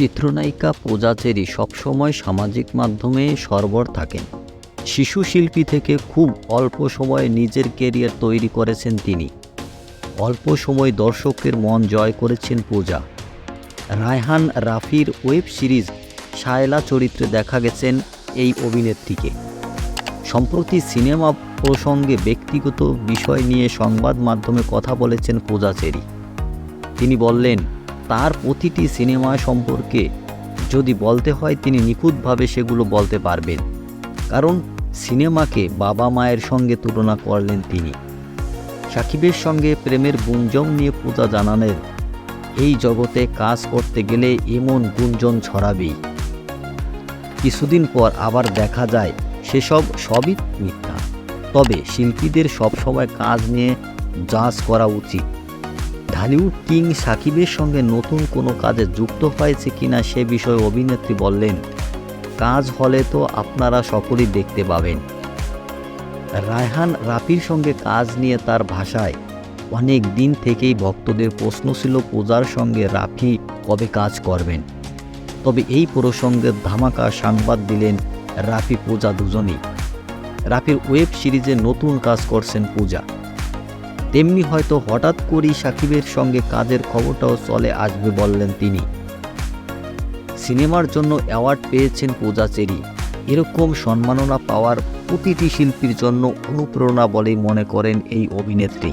চিত্রনায়িকা পূজা চেরি সবসময় সামাজিক মাধ্যমে সরবর থাকেন। শিশু শিল্পী থেকে খুব অল্প সময়ে নিজের কেরিয়ার তৈরি করেছেন তিনি। অল্প সময় দর্শকের মন জয় করেছেন পূজা। রায়হান রাফির ওয়েব সিরিজ শায়লা চরিত্রে দেখা গেছেন এই অভিনেত্রীকে। সম্প্রতি সিনেমা প্রসঙ্গে ব্যক্তিগত বিষয় নিয়ে সংবাদ মাধ্যমে কথা বলেছেন পূজা চেরি। তিনি বললেন তার প্রতিটি সিনেমা সম্পর্কে যদি বলতে হয়, তিনি নিখুঁতভাবে সেগুলো বলতে পারবেন। কারণ সিনেমাকে বাবা মায়ের সঙ্গে তুলনা করলেন তিনি। সাকিবের সঙ্গে প্রেমের গুঞ্জন নিয়ে পূজা জানানের এই জগতে কাজ করতে গেলে এমন গুঞ্জন ছড়াবেই। কিছুদিন পর আবার দেখা যায়, সেসব সবই মিথ্যা। তবে শিল্পীদের সবসময় কাজ নিয়ে জাজ করা উচিত। ঢালিউড কিং সাকিবের সঙ্গে নতুন কোনো কাজে যুক্ত হয়েছে কিনা সে বিষয়ে অভিনেত্রী বললেন, কাজ হলে তো আপনারা সকলেই দেখতে পাবেন। রায়হান রাফির সঙ্গে কাজ নিয়ে তার ভাষায় অনেক দিন থেকেই ভক্তদের প্রশ্ন ছিল, পূজার সঙ্গে রাফি কবে কাজ করবেন? তবে এই প্রসঙ্গে ধামাকা সংবাদ দিলেন রাফি পূজা দুজনেই। রাফির ওয়েব সিরিজে নতুন কাজ করছেন পূজা। তেমনি হয়তো হঠাৎ করেই সাকিবের সঙ্গে কাজের খবরটাও চলে আসবে বললেন তিনি। সিনেমার জন্য অ্যাওয়ার্ড পেয়েছেন পূজা চেরি। এরকম সম্মাননা পাওয়ার প্রতিটি শিল্পীর জন্য অনুপ্রেরণা বলেই মনে করেন এই অভিনেত্রী।